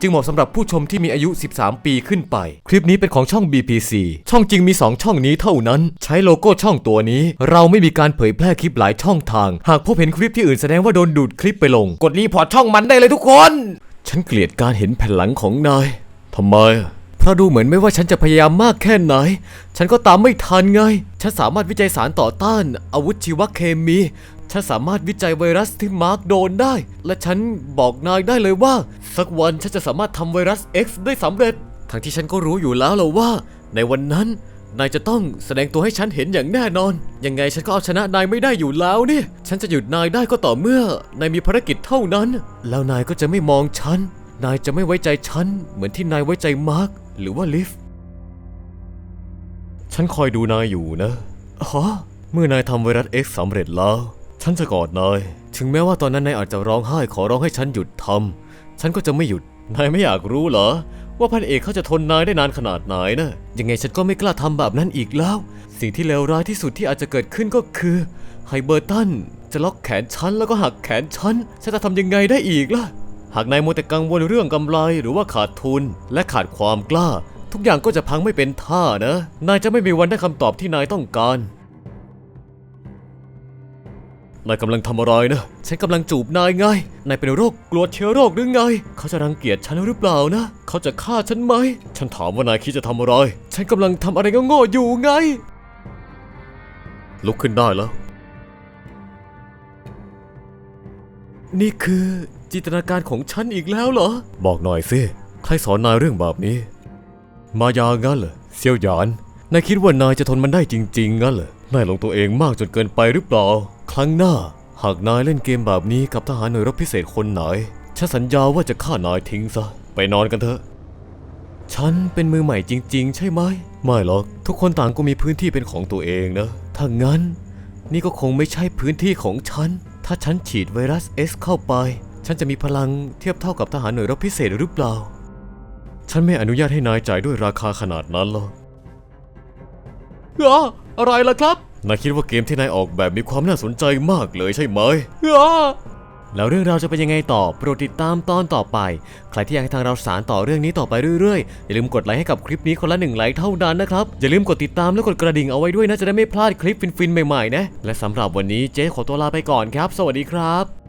จึงเหมาะสำหรับผู้ชมที่มีอายุ 13 ปีขึ้นไป คลิปนี้เป็นของช่อง BPC ช่องจริงมี 2 ช่องนี้เท่านั้น ใช้โลโก้ช่องตัวนี้ เราไม่มีการเผยแพร่คลิปหลายช่องทาง หากพบเห็นคลิปที่อื่นแสดงว่าโดนดูดคลิปไปลง กดรีพอร์ตช่องมันได้เลยทุกคน ฉันเกลียดการเห็นแผ่นหลังของนายทำไมเพราะดูเหมือนไม่ว่าฉันจะพยายามมากแค่ไหน ฉันก็ตามไม่ทันไง ฉันสามารถวิจัยสารต่อต้าน อาวุธชีวเคมี ฉันสามารถวิจัยไวรัสที่มาร์กโดนได้ และฉันบอกนายได้เลยว่า สักวันฉันจะสามารถทำไวรัส X ได้สำเร็จ ทั้งที่ฉันก็รู้อยู่แล้วและว่า ในวันนั้นนายจะต้องแสดงตัวให้ฉันเห็นอย่างแน่นอน ยังไงฉันก็เอาชนะนายไม่ได้อยู่แล้วนี่ ฉันจะหยุดนายได้ก็ต่อเมื่อนายมีภารกิจเท่านั้น แล้วนายก็จะไม่มองฉัน นายจะไม่ไว้ใจฉัน เหมือนที่นายไว้ใจมาร์คหรือว่าลิฟ ฉันคอยดูนายอยู่นะฮะเมื่อนายทำไวรัส X สำเร็จแล้ว ฉันจะกอดนาย ถึงแม้ว่าตอนนั้นนายอาจจะร้องไห้ขอร้องให้ฉันหยุดทำ ฉันก็จะไม่หยุด นายไม่อยากรู้เหรอ ว่าพันเอกเขาจะทนนายได้นานขนาดไหนนะ ยังไงฉันก็ไม่กล้าทำแบบนั้นอีกแล้ว สิ่งที่เลวร้ายที่สุดที่อาจจะเกิดขึ้นก็คือไฮเบอร์ตันจะล็อกแขนฉันแล้วก็หักแขนฉัน ฉันจะทำยังไงได้อีกล่ะ หากนายมัวแต่กังวลเรื่องกำไรหรือว่าขาดทุน และขาดความกล้า ทุกอย่างก็จะพังไม่เป็นท่านะ นายจะไม่มีวันได้คำตอบที่นายต้องการ นายกำลังทำอะไรนะ ฉันกำลังจูบนายไง นายเป็นโรคกลัวเชื้อโรคหรือไง เขาจะรังเกียจฉันหรือเปล่านะ เขาจะฆ่าฉันไหม ฉันถามว่านายคิดจะทำอะไร ฉันกำลังทำอะไรโง่ๆอยู่ไง ลุกขึ้นได้แล้ว นี่คือ จินตนาการของฉันอีกแล้วเหรอ บอกหน่อยสิ ใครสอนนายเรื่องแบบนี้ มายางั้นเหรอ เซียวหยาน นายคิดว่านายจะทนมันได้จริงๆงั้นเหรอ นายลงตัวเองมากจนเกินไปหรือเปล่า ครั้งหน้า หากนายเล่นเกมแบบนี้กับทหารหน่วยรบพิเศษคนไหน ฉันสัญญาว่าจะฆ่านายทิ้งซะ ไปนอนกันเถอะ ฉันเป็นมือใหม่จริง ๆ ใช่ไหม ไม่หรอก ทุกคนต่างก็มีพื้นที่เป็นของตัวเองนะ ถ้างั้น นี่ก็คงไม่ใช่พื้นที่ของฉัน ถ้าฉันฉีดไวรัส S เข้าไป ฉันจะมีพลังเทียบเท่ากับทหารหน่วยรบพิเศษหรือเปล่า ฉันไม่อนุญาตให้นายจ่ายด้วยราคาขนาดนั้นหรอก อะไรล่ะครับนายคิดว่าเกมที่นายออกแบบมีความน่าสนใจมากเลยใช่ไหมอะแล้วเรื่องราวจะเป็นยังไงต่อ โปรดติดตามตอนต่อไป ใครที่อยากให้ทางเราสารต่อเรื่องนี้ต่อไปเรื่อยๆ อย่าลืมกดไลค์ให้กับคลิปนี้คนละหนึ่งไลค์เท่านั้นนะครับ อย่าลืมกดติดตามและกดกระดิ่งเอาไว้ด้วยนะ จะได้ไม่พลาดคลิปฟินๆ ใหม่ๆ นะ และสำหรับวันนี้เจ๊ขอตัวลาไปก่อนครับ สวัสดีครับ